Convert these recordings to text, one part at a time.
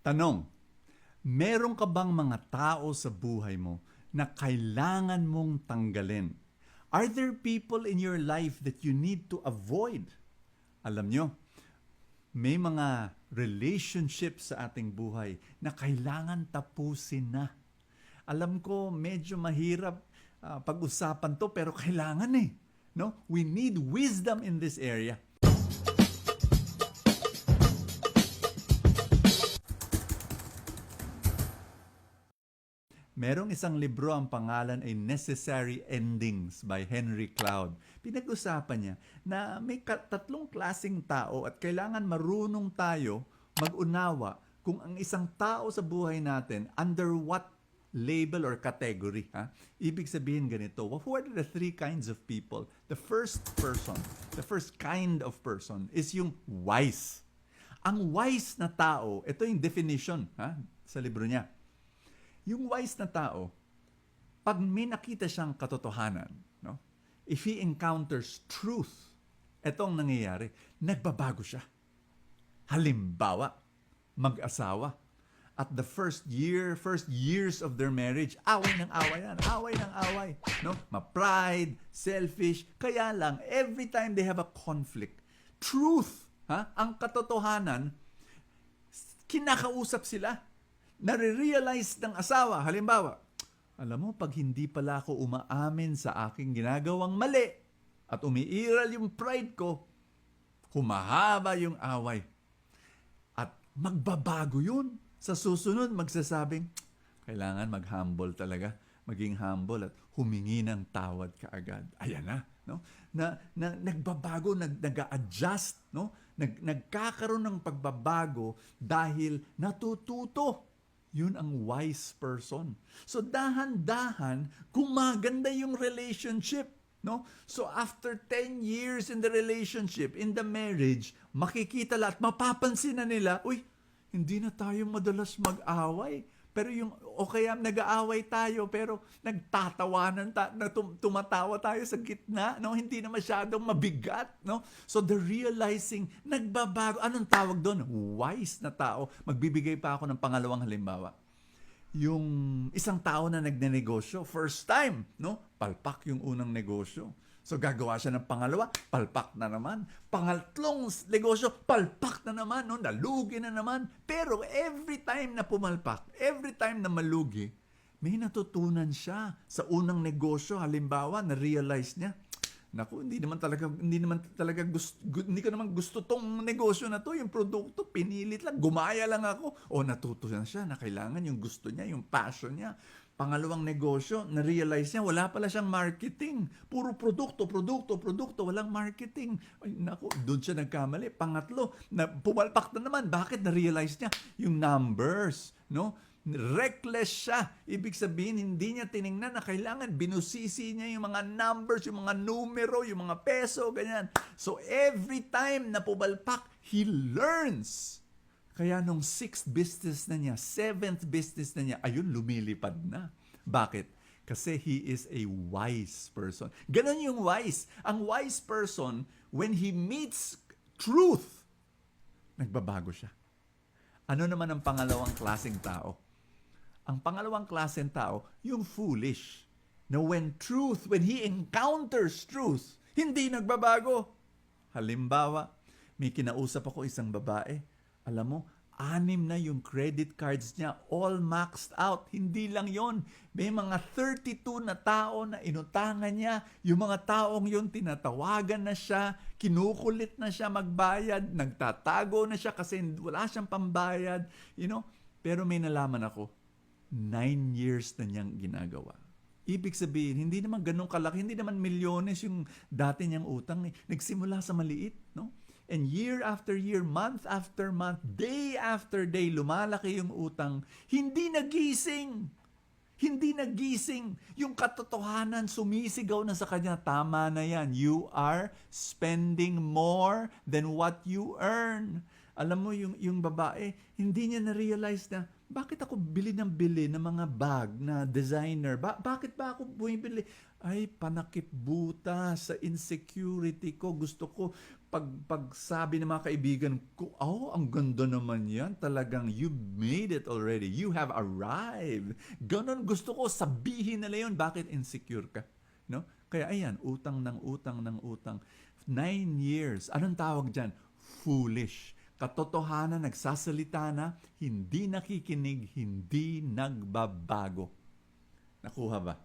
Tanong, meron ka bang mga tao sa buhay mo na kailangan mong tanggalin? Are there people in your life that you need to avoid? Alam nyo, may mga relationships sa ating buhay na kailangan tapusin na. Alam ko medyo mahirap ah, pag-usapan to pero kailangan eh. No? We need wisdom in this area. Merong isang libro ang pangalan ay Necessary Endings by Henry Cloud. Pinag-usapan niya na may tatlong klasing tao at kailangan marunong tayo mag-unawa kung ang isang tao sa buhay natin under what label or category. Ha? Ibig sabihin ganito, who are the three kinds of people? The first person, the first kind of person is yung wise. Ang wise na tao, ito yung definition ha, sa libro niya. Yung wise na tao, pag may nakita siyang katotohanan, no? if he encounters truth, etong nangyayari, nagbabago siya. Halimbawa, mag-asawa. At the first year, first years of their marriage, away ng away yan, away ng away. No? Ma-pride, selfish. Kaya lang, every time they have a conflict, truth, ha? ang katotohanan, kinakausap sila. Nare-realize ng asawa, halimbawa, alam mo, pag hindi pala ako umaamin sa aking ginagawang mali at umiiral yung pride ko, humahaba yung away. At magbabago yun. Sa susunod, magsasabing, kailangan mag-humble talaga. Maging humble at humingi ng tawad kaagad. Ayan na. No? Na, na nagbabago, nag, nag-adjust, no? Nag, nagkakaroon ng pagbabago dahil natututo. Yun ang wise person. So dahan-dahan, gumaganda yung relationship. No? So after 10 years in the relationship, in the marriage, makikita lahat, mapapansin na nila, uy, hindi na tayo madalas mag-away. Pero yung, o kaya nag-aaway tayo, pero nagtatawanan, ta, na tum- tumatawa tayo sa gitna, no? Hindi na masyadong mabigat, no? So the realizing, nagbabago. Anong tawag doon? Wise na tao. Magbibigay pa ako ng pangalawang halimbawa yung isang tao na nagnenegosyo, first time, no? Palpak yung unang negosyo. So gagawa siya ng pangalawa, palpak na naman. Pangatlong negosyo, palpak na naman, no? Nalugi na naman. Pero every time na pumalpak, every time na malugi, may natutunan siya sa unang negosyo. Halimbawa, na-realize niya, Naku, hindi naman talaga hindi naman talaga gusto hindi ko naman gusto tong negosyo na to, yung produkto, pinilit lang, gumaya lang ako. O natuto na siya na kailangan yung gusto niya, yung passion niya. Pangalawang negosyo, na-realize niya, wala pala siyang marketing. Puro produkto, produkto, produkto, walang marketing. Ay, naku, doon siya nagkamali. Pangatlo, na, pumalpak na naman. Bakit na-realize niya? Yung numbers, no? Reckless siya. Ibig sabihin, hindi niya tiningnan na kailangan binusisi niya yung mga numbers, yung mga numero, yung mga peso, ganyan. So, every time na pubalpak, he learns. Kaya nung sixth business na niya, seventh business na niya, ayun, lumilipad na. Bakit? Kasi he is a wise person. Ganon yung wise. Ang wise person, when he meets truth, nagbabago siya. Ano naman ang pangalawang klaseng tao? Ang pangalawang klaseng tao, yung foolish. Na when truth, when he encounters truth, hindi nagbabago. Halimbawa, may kinausap ako isang babae. Alam mo, anim na yung credit cards niya, all maxed out. Hindi lang yon. May mga 32 na tao na inutangan niya. Yung mga taong yun, tinatawagan na siya, kinukulit na siya magbayad, nagtatago na siya kasi wala siyang pambayad. You know? Pero may nalaman ako, nine years na niyang ginagawa. Ibig sabihin, hindi naman ganun kalaki, hindi naman milyones yung dati niyang utang. eh. Nagsimula sa maliit, no? And year after year, month after month, day after day, lumalaki yung utang. Hindi nagising. Hindi nagising. Yung katotohanan sumisigaw na sa kanya, tama na yan. You are spending more than what you earn. Alam mo, yung, yung babae, hindi niya na-realize na bakit ako bili ng bili ng mga bag na designer? Ba- bakit ba ako bumibili? Ay, panakip buta sa insecurity ko. Gusto ko pag pagsabi ng mga kaibigan ko, oh, ang ganda naman yan. Talagang you made it already. You have arrived. Ganon gusto ko sabihin nila yun. Bakit insecure ka? No? Kaya ayan, utang ng utang ng utang. Nine years. Anong tawag dyan? Foolish. Katotohanan, nagsasalita na, hindi nakikinig, hindi nagbabago. Nakuha ba?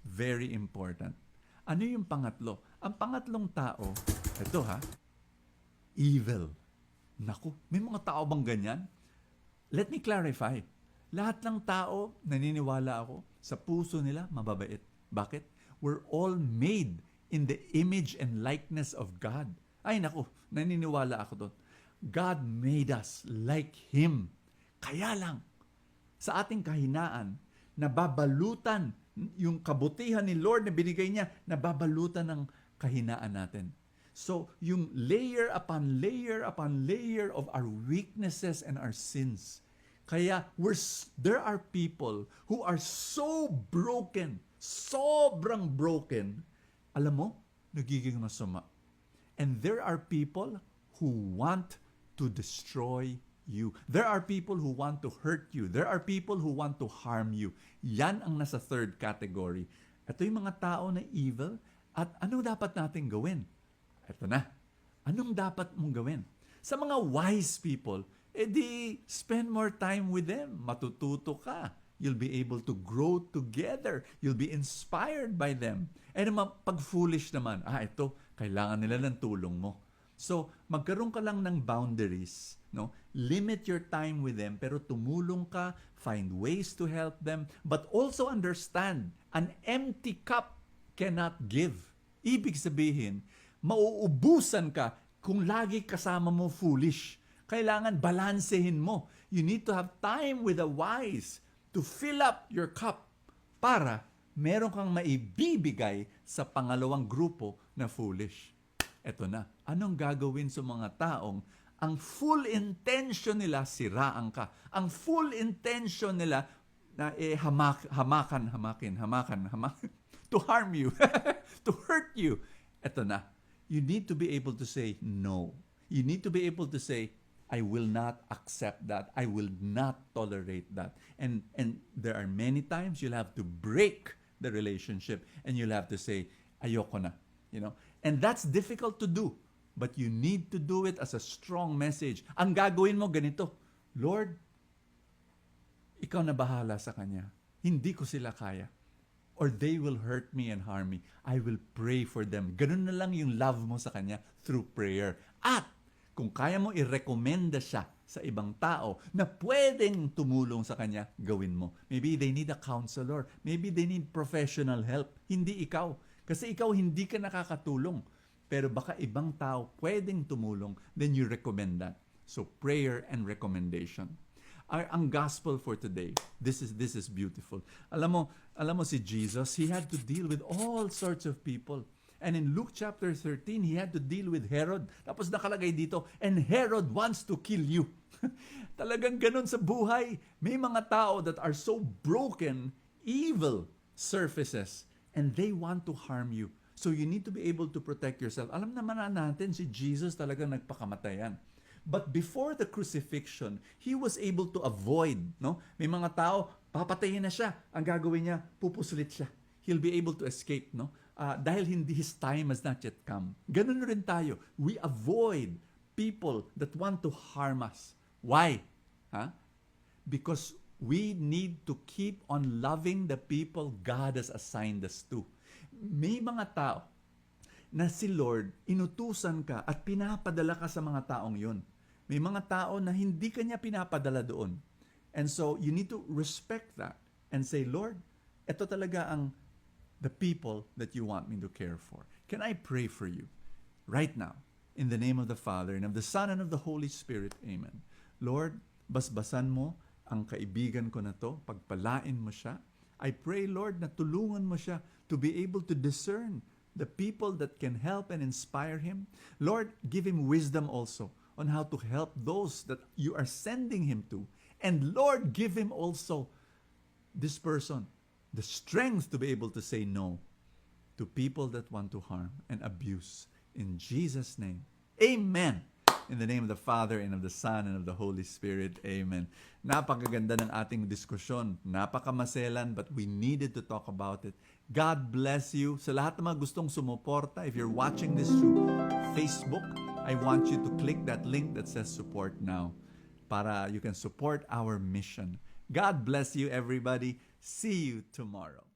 Very important. Ano yung pangatlo? Ang pangatlong tao, ito ha, evil. Naku, may mga tao bang ganyan? Let me clarify. Lahat ng tao, naniniwala ako, sa puso nila, mababait. Bakit? We're all made in the image and likeness of God. Ay naku, naniniwala ako doon. God made us like Him. Kaya lang, sa ating kahinaan, nababalutan yung kabutihan ni Lord na binigay niya, nababalutan ng kahinaan natin. So, yung layer upon layer upon layer of our weaknesses and our sins. Kaya we're, there are people who are so broken, sobrang broken, alam mo, nagiging masama. And there are people who want to destroy you. There are people who want to hurt you. There are people who want to harm you. Yan ang nasa third category. Ito yung mga tao na evil. At ano dapat natin gawin? Ito na. Anong dapat mong gawin? Sa mga wise people, edi spend more time with them. Matututo ka. You'll be able to grow together. You'll be inspired by them. And pag foolish naman, ah, ito, kailangan nila ng tulong mo. So, magkaroon ka lang ng boundaries, no? Limit your time with them, pero tumulong ka, find ways to help them, but also understand, an empty cup cannot give. Ibig sabihin, mauubusan ka kung lagi kasama mo foolish. Kailangan balansehin mo. You need to have time with the wise to fill up your cup para meron kang maibibigay sa pangalawang grupo na foolish. Eto na, anong gagawin sa mga taong ang full intention nila siraan ka. Ang full intention nila na eh, hamak, hamakan, hamakin, hamakan, hamakan, to harm you, to hurt you. Eto na, you need to be able to say no. You need to be able to say, I will not accept that. I will not tolerate that. And and there are many times you'll have to break the relationship and you'll have to say, ayoko na. You know? And that's difficult to do. But you need to do it as a strong message. Ang gagawin mo ganito, Lord, ikaw na bahala sa kanya. Hindi ko sila kaya. Or they will hurt me and harm me. I will pray for them. Ganun na lang yung love mo sa kanya through prayer. At kung kaya mo i-recommenda siya sa ibang tao na pwedeng tumulong sa kanya, gawin mo. Maybe they need a counselor. Maybe they need professional help. Hindi ikaw. Kasi ikaw hindi ka nakakatulong. Pero baka ibang tao pwedeng tumulong, then you recommend that. So prayer and recommendation. Our, ang gospel for today, this is this is beautiful. Alam mo, alam mo si Jesus, he had to deal with all sorts of people. And in Luke chapter 13, he had to deal with Herod. Tapos nakalagay dito, and Herod wants to kill you. Talagang ganun sa buhay. May mga tao that are so broken, evil surfaces, and they want to harm you. So you need to be able to protect yourself. Alam naman na natin, si Jesus talagang nagpakamatay yan. But before the crucifixion, he was able to avoid, no? May mga tao, papatayin na siya. Ang gagawin niya, pupuslit siya. He'll be able to escape, no? Ah, dahil hindi his time has not yet come. Ganun rin tayo. We avoid people that want to harm us. Why? Ha? Because we need to keep on loving the people God has assigned us to. May mga tao na si Lord, inutusan ka at pinapadala ka sa mga taong yun. May mga tao na hindi ka niya pinapadala doon. And so, you need to respect that and say, Lord, ito talaga ang the people that you want me to care for. Can I pray for you right now? In the name of the Father, and of the Son, and of the Holy Spirit. Amen. Lord, basbasan mo ang kaibigan ko na to, pagpalain mo siya. I pray, Lord, na tulungan mo siya to be able to discern the people that can help and inspire him. Lord, give him wisdom also on how to help those that you are sending him to And Lord, give him also, this person, the strength to be able to say no to people that want to harm and abuse. In Jesus' name, amen. In the name of the Father, and of the Son, and of the Holy Spirit. Amen. Napakaganda ng ating diskusyon. Napakamaselan, but we needed to talk about it. God bless you. Sa lahat ng mga gustong sumuporta, if you're watching this through Facebook, I want you to click that link that says support now para you can support our mission. God bless you, everybody. See you tomorrow.